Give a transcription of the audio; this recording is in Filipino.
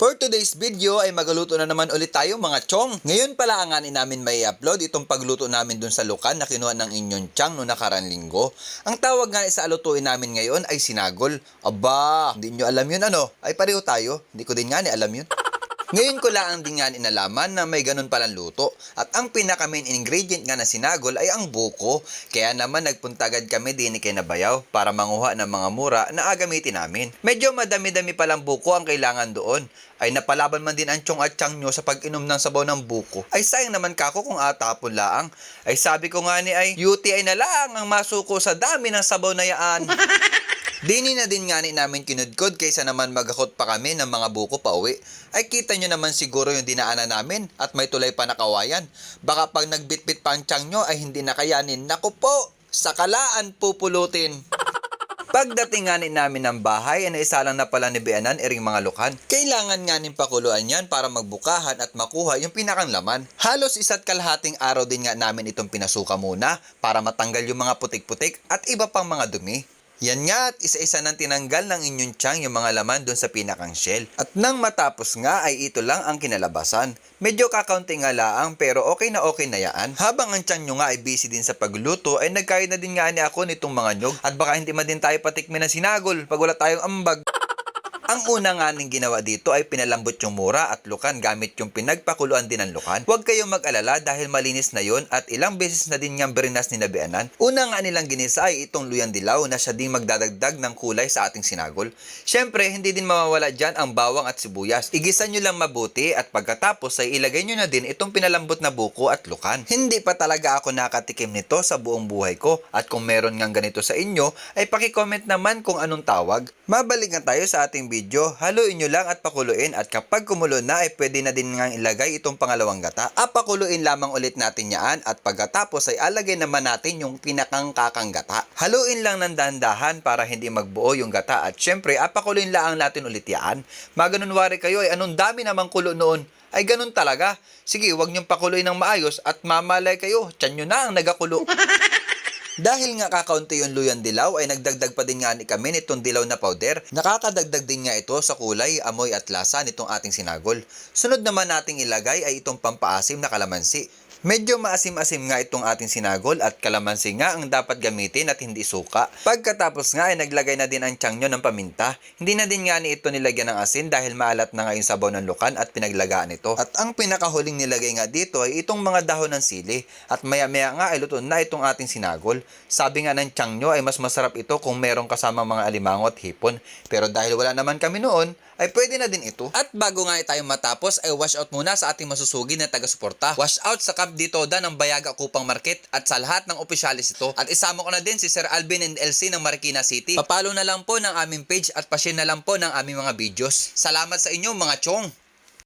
For today's video ay magluto na naman ulit tayo mga chong. Ngayon pala ang ani namin may upload itong pagluto namin dun sa lukan na kinuha ng inyong chang no nakarang linggo. Ang tawag nga sa alutuin namin ngayon ay sinagol. Aba, hindi nyo alam yun ano? Ay pareho tayo. Hindi ko din nga ni alam yun. Ngayon ko lang din nga inalaman na may ganun palang luto. At ang pinaka main ingredient nga na sinagol ay ang buko. Kaya naman nagpunta agad kami din kay Nabayaw para manguha ng mga mura na agamitin namin. Medyo madami-dami palang buko ang kailangan doon. Ay napalaban man din ang chong at chang nyo sa pag-inom ng sabaw ng buko. Ay sayang naman kako kung atapon laang. Ay sabi ko nga ni ay UTI na lang ang masuko sa dami ng sabaw na yaan. Dini na din nga ni namin kinudkod kaysa naman magakot pa kami ng mga buko pa uwi. Ay kita nyo naman siguro yung dinaanan namin at may tulay pa na kawayan. Baka pag nagbitbit pa ang tiyang nyo ay hindi na kayanin. Naku po, sa kalaan pupulutin. Pagdating nga ni namin ng bahay, ay lang na pala ni Bianan iring mga lukan. Kailangan nga nin pakuluan yan para magbukahan at makuha yung pinakang laman. Halos isa't kalahating araw din nga namin itong pinasuka muna para matanggal yung mga putik-putik at iba pang mga dumi. Yan nga at isa-isa nang tinanggal ng inyong tiyang yung mga laman doon sa pinakang shell. At nang matapos nga ay ito lang ang kinalabasan. Medyo kakaunti nga laang pero okay na okay na yaan. Habang ang tiyang nyo nga ay busy din sa pagluto ay nagkain na din nga ni ako nitong mga nyog. At baka hindi man din tayo patikmin ng sinagol pag wala tayong ambag. Ang una nga ning ginawa dito ay pinalambot yung mura at lukan gamit yung pinagpakuluan din ng lukan. Huwag kayong mag-alala dahil malinis na yon at ilang beses na din niyang berinas ni Nabianan. Una nga nilang ginisa ay itong luyang dilaw na siya din magdadagdag ng kulay sa ating sinagol. Siyempre, hindi din mawawala dyan ang bawang at sibuyas. Igisa nyo lang mabuti at pagkatapos ay ilagay nyo na din itong pinalambot na buko at lukan. Hindi pa talaga ako nakatikim nito sa buong buhay ko at kung meron ngang ganito sa inyo ay pakicomment naman kung anong tawag. Mabalik na tayo sa ating video. Haluin nyo lang at pakuluin at kapag kumulo na ay pwede na din ngang ilagay itong pangalawang gata. Ah, pakuluin lamang ulit natin yan at pagkatapos ay alagay naman natin yung pinakang kakang gata. Haluin lang ng dahan-dahan para hindi magbuo yung gata at syempre apakuluin lang natin ulit yan. Maganunwari kayo ay anong dami namang kulo noon ay ganun talaga. Sige, wag niyong pakuloy ng maayos at mamalay kayo, tiyan nyo na ang nagakulo. Dahil nga kakaunti yung luyan dilaw ay nagdagdag pa din nga ni kami nitong dilaw na powder. Nakakadagdag din nga ito sa kulay, amoy at lasa nitong ating sinagol. Sunod naman nating ilagay ay itong pampaasim na kalamansi. Medyo maasim-asim nga itong ating sinagol at kalamansi nga ang dapat gamitin at hindi suka. Pagkatapos nga ay naglagay na din ang tiyang nyo ng paminta. Hindi na din nga ni ito nilagyan ng asin dahil maalat na nga yung sabaw ng lukan at pinaglagaan ito. At ang pinakahuling nilagay nga dito ay itong mga dahon ng sili. At maya-maya nga ay luto na itong ating sinagol. Sabi nga ng tiyang nyo ay mas masarap ito kung merong kasama mga alimango at hipon. Pero dahil wala naman kami noon, ay pwede na din ito. At bago nga tayo matapos ay wash out muna sa ating masusugi na taga-suporta. Wash out sa Camp Ditoda ng Bayaga Kupang Market at sa lahat ng opisyalis ito. At isama ko na din si Sir Alvin and LC ng Marikina City. Papalo na lang po ng aming page at pa-share na lang po ng aming mga videos. Salamat sa inyo mga chong!